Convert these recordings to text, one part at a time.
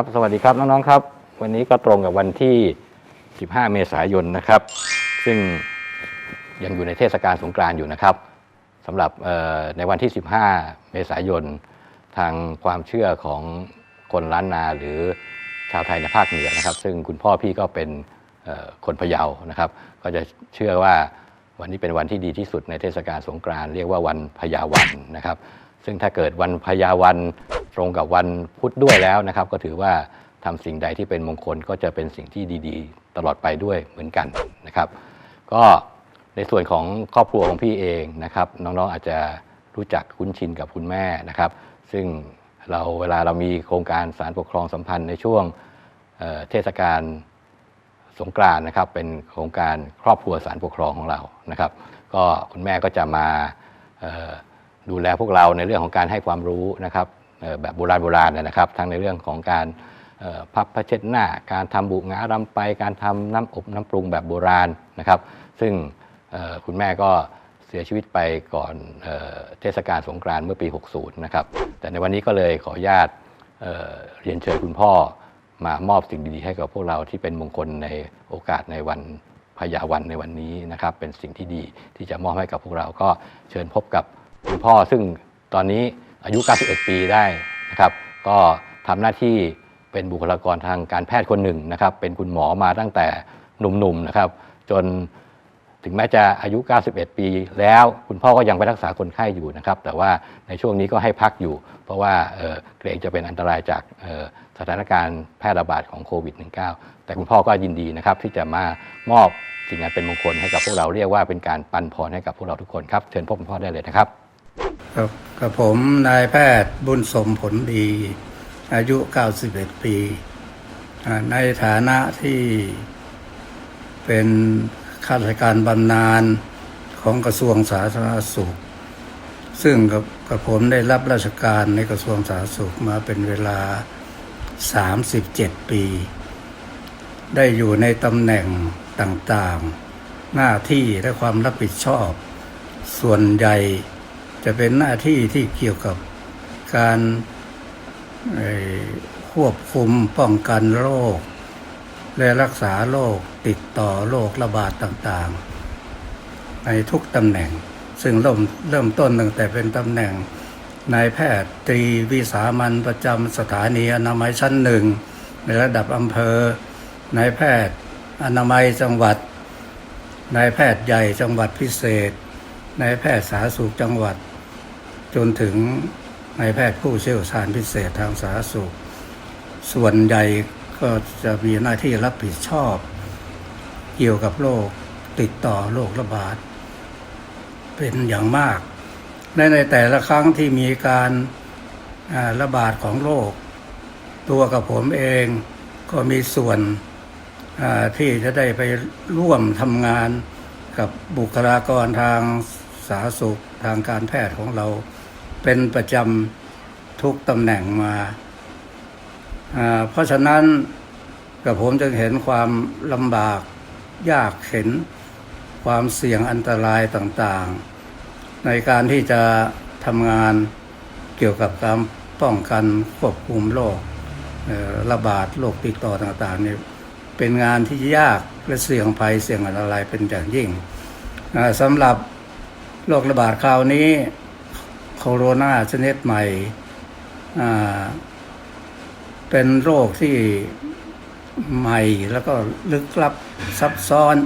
ครับ สวัสดีครับน้องๆครับ วันนี้ก็ตรงกับวันที่ 15 เมษายนนะครับ ซึ่งยังอยู่ในเทศกาลสงกรานต์อยู่นะครับสำหรับในวันที่ 15 เมษายน ทางความเชื่อของคนล้านนาหรือชาวไทยในภาคเหนือนะครับ ซึ่งคุณพ่อพี่ก็เป็นคนพะเยานะครับ ก็จะเชื่อว่าวันนี้เป็นวันที่ดีที่สุดในเทศกาลสงกรานต์เรียกว่าวันพญาวันนะครับ ซึ่งถ้าเกิดวันพญาวัน ตรงกับวันพุธด้วยแล้วนะครับ ก็ถือว่าทำสิ่งใดที่เป็นมงคลก็จะเป็นสิ่งที่ดีๆ ตลอดไปด้วยเหมือนกันนะครับ ก็ในส่วนของครอบครัวของพี่เองนะครับ น้องๆอาจจะรู้จักคุ้นชินกับคุณแม่นะครับ ซึ่งเราเวลาเรามีโครงการสารปกครองสัมพันธ์ในช่วงเเทศกาลสงกรานต์นะครับ เป็นโครงการครอบครัวสารปกครองของเรานะครับ ก็คุณแม่ก็จะมาดูแลพวกเราในเรื่องของการให้ความรู้นะครับ แบบโบราณโบราณนะครับ ทั้งในเรื่องของการพับผ้าเช็ดหน้า การทำบุงารำไป การทำน้ำอบน้ำปรุงแบบโบราณนะครับ ซึ่งคุณแม่ก็เสียชีวิตไปก่อนเออเทศกาลสงกรานต์เมื่อปี 60 นะครับ แต่ในวันนี้ก็เลยขออนุญาตเเรียนเชิญคุณพ่อมามอบสิ่งดีๆให้กับพวกเราที่เป็นมงคลในโอกาสในวันพญาวันในวันนี้นะครับ เป็นสิ่งที่ดีที่จะมอบให้กับพวกเราก็เชิญพบกับคุณพ่อซึ่งตอนนี้ อายุ 91 ปีได้นะครับ ก็ทำหน้าที่เป็นบุคลากรทางการแพทย์คนหนึ่งนะครับ เป็นคุณหมอมาตั้งแต่หนุ่มๆนะครับ จนถึงแม้จะอายุ 91 ปีแล้วคุณพ่อก็ยังไปรักษาคนไข้อยู่นะครับ แต่ว่าในช่วงนี้ก็ให้พักอยู่ เพราะว่าเอ่อเกรงจะเป็นอันตรายจากเอ่อสถานการณ์แพร่ระบาดของโควิด -19 แต่คุณพ่อก็ยินดีนะครับ ที่จะมามอบสิ่งนั้นเป็นมงคลให้กับพวกเราเรียกว่าเป็นการปันพรให้กับพวกเราทุกคนครับ เชิญพบคุณพ่อได้เลยนะครับ ครับกับผมนายแพทย์บุญสมผลดี อายุ 91 ปีอ่าในฐานะที่เป็นข้าราชการบำนาญของกระทรวงสาธารณสุข ซึ่งกับกับผมได้รับราชการในกระทรวงสาธารณสุขมาเป็นเวลา 37 ปี ได้อยู่ในตำแหน่งต่างๆ หน้าที่และความรับผิดชอบ ส่วนใหญ่ จะเป็นหน้าที่ที่เกี่ยวกับการควบคุมป้องกันโรค และรักษาโรคติดต่อโรคระบาดต่างๆ ในทุกตำแหน่ง ซึ่งเริ่มเริ่มต้นตั้งแต่เป็นตำแหน่งนายแพทย์ตรีวิสามันประจำสถานีอนามัยชั้นหนึ่งในระดับอำเภอนายแพทย์อนามัยจังหวัดนายแพทย์ใหญ่จังหวัดพิเศษ นายแพทย์สาธารณสุขจังหวัด จนถึงนายแพทย์ผู้เชี่ยวชาญพิเศษทางสาธารณสุข ส่วนใหญ่ก็จะมีหน้าที่รับผิดชอบ เกี่ยวกับโรคติดต่อโรคระบาด เป็นอย่างมากและในแต่ละครั้งที่มีการาระบาดของโรคตัวกับผมเองก็มีส่วนที่จะได้ไปร่วมทำงานกับบุคลากรทาง สาธารณสุขทางการแพทย์ของเราเป็นประจำทุกตำแหน่งมาเพราะฉะนั้นกับผมจึงเห็นความลำบากยากเข็นความเสี่ยงอันตรายต่างๆ ในการที่จะทำงานเกี่ยวกับการป้องกันควบคุมโรคระบาดโรคติดต่อต่างๆนี่เป็นงานที่ยากและเสี่ยงภัยเสี่ยงอันตรายเป็นอย่างยิ่งสำหรับ โรคระบาดคราวนี้โคโรนาชนิดใหม่ เป็นโรคที่ใหม่แล้วก็ลึกลับซับซ้อน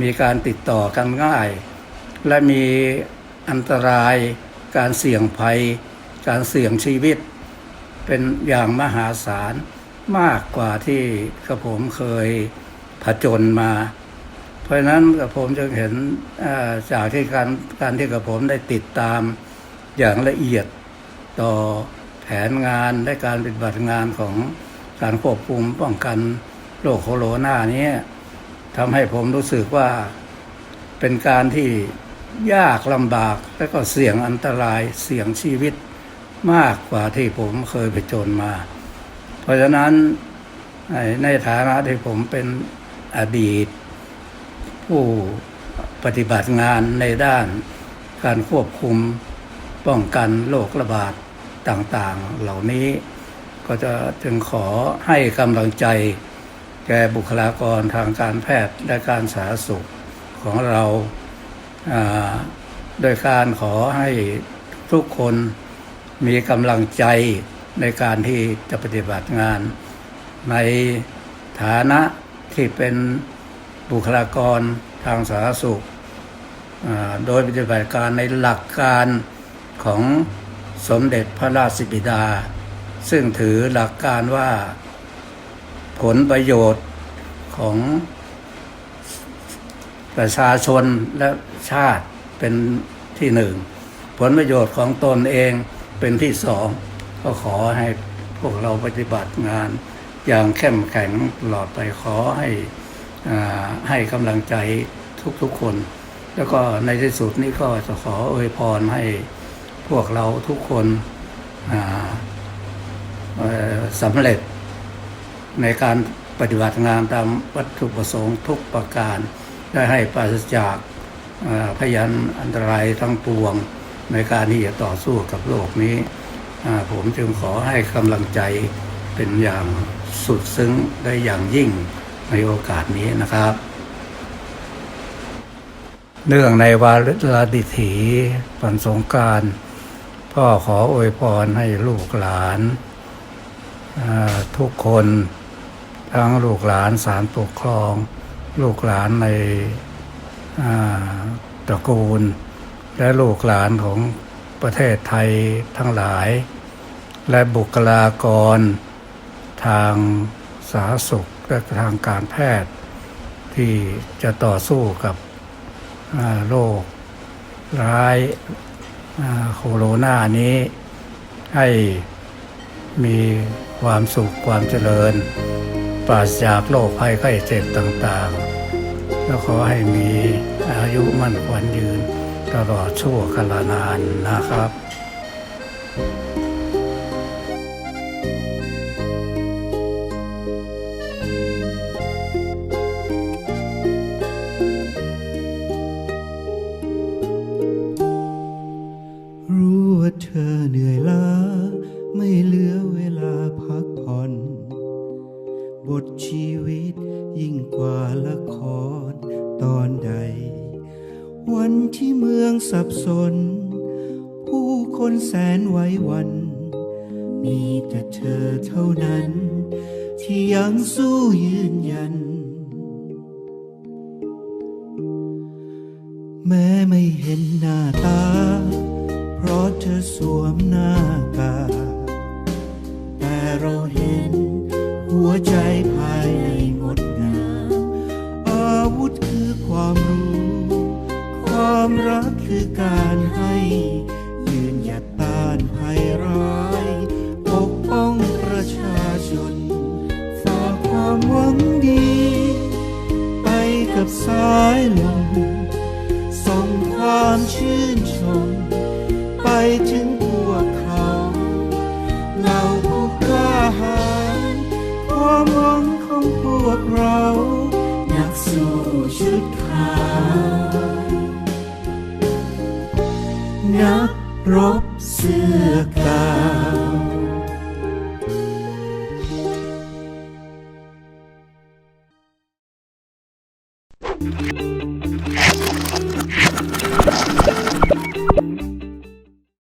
มีการติดต่อกันง่าย และมีอันตรายการเสี่ยงภัย การเสี่ยงชีวิต เป็นอย่างมหาศาลมากกว่าที่กระผมเคยผจญมา เพราะนั้นกระผมจึงเห็นจากที่การการที่กระผมได้ติดตามอย่างละเอียดต่อแผนงานและการปฏิบัติงานของการควบคุมป้องกันโรคโคโรนานี้ทำให้ผมรู้สึกว่าเป็นการที่ยากลำบากและก็เสี่ยงอันตรายเสี่ยงชีวิตมากกว่าที่ผมเคยไปจนมา เพราะฉะนั้นในฐานะที่ผมเป็นอดีต ผู้ปฏิบัติงานในด้านการควบคุมป้องกันโรคระบาดต่างๆ เหล่านี้ ก็จะจึงขอให้กำลังใจ แก่บุคลากรทางการแพทย์และการสาธารณสุขของเราโดยการขอให้ทุกคนมีกำลังใจในการที่จะปฏิบัติงาน ในฐานะที่เป็น บุคลากรทางสาธารณสุข โดยปฏิบัติการในหลักการของสมเด็จพระราชบิดา ซึ่งถือหลักการว่าผลประโยชน์ของประชาชนและชาติเป็นที่หนึ่ง ผลประโยชน์ของตนเองเป็นที่สอง ก็ขอให้พวกเราปฏิบัติงานอย่างเข้มแข็งตลอดไปขอให้ ให้กำลังใจทุกๆคน แล้วก็ในที่สุดนี้ก็จะขออวยพรให้พวกเราทุกคนสำเร็จในการปฏิบัติงานตามวัตถุประสงค์ทุกประการ ได้ให้ปราศจากพยันอันตรายทั้งปวงในการที่จะต่อสู้กับโลกนี้ ผมจึงขอให้กำลังใจเป็นอย่างสุดซึ้งได้อย่างยิ่ง ในโอกาสนี้นะครับ เนื่องในวาระดิถีปันสงการพ่อขออวยพรให้ลูกหลานาทุกคนทั้งลูกหลานสารปกครอง ลูกหลานในตระกูล และลูกหลานของประเทศไทยทั้งหลาย และบุคลากรทางสาธารณสุข ทางการแพทย์ ที่จะต่อสู้กับโรคร้ายโคโรนานี้ ให้มีความสุขความเจริญ ปราศจากโรคภัยไข้เจ็บต่างๆ แล้วขอให้มีอายุมั่นขวัญยืนตลอดชั่วกาลนานนะครับ บทชีวิตยิ่งกว่าละครตอนใด วันที่เมืองสับสน ผู้คนแสนไว้วัน มีแต่เธอเท่านั้น ที่ยังสู้ยืนยัน แม้ไม่เห็นหน้า คือความรู้ ความรักคือการให้ ยืนหยัดต้านภัยร้าย ปกป้องประชาชน ฝากความหวังดี ไปกับสายลม ส่งความชื่นชม ไปถึงพวกเขาเหล่าผู้กล้าหาญความหวังของพวกเรา นักรบเสื้อกาว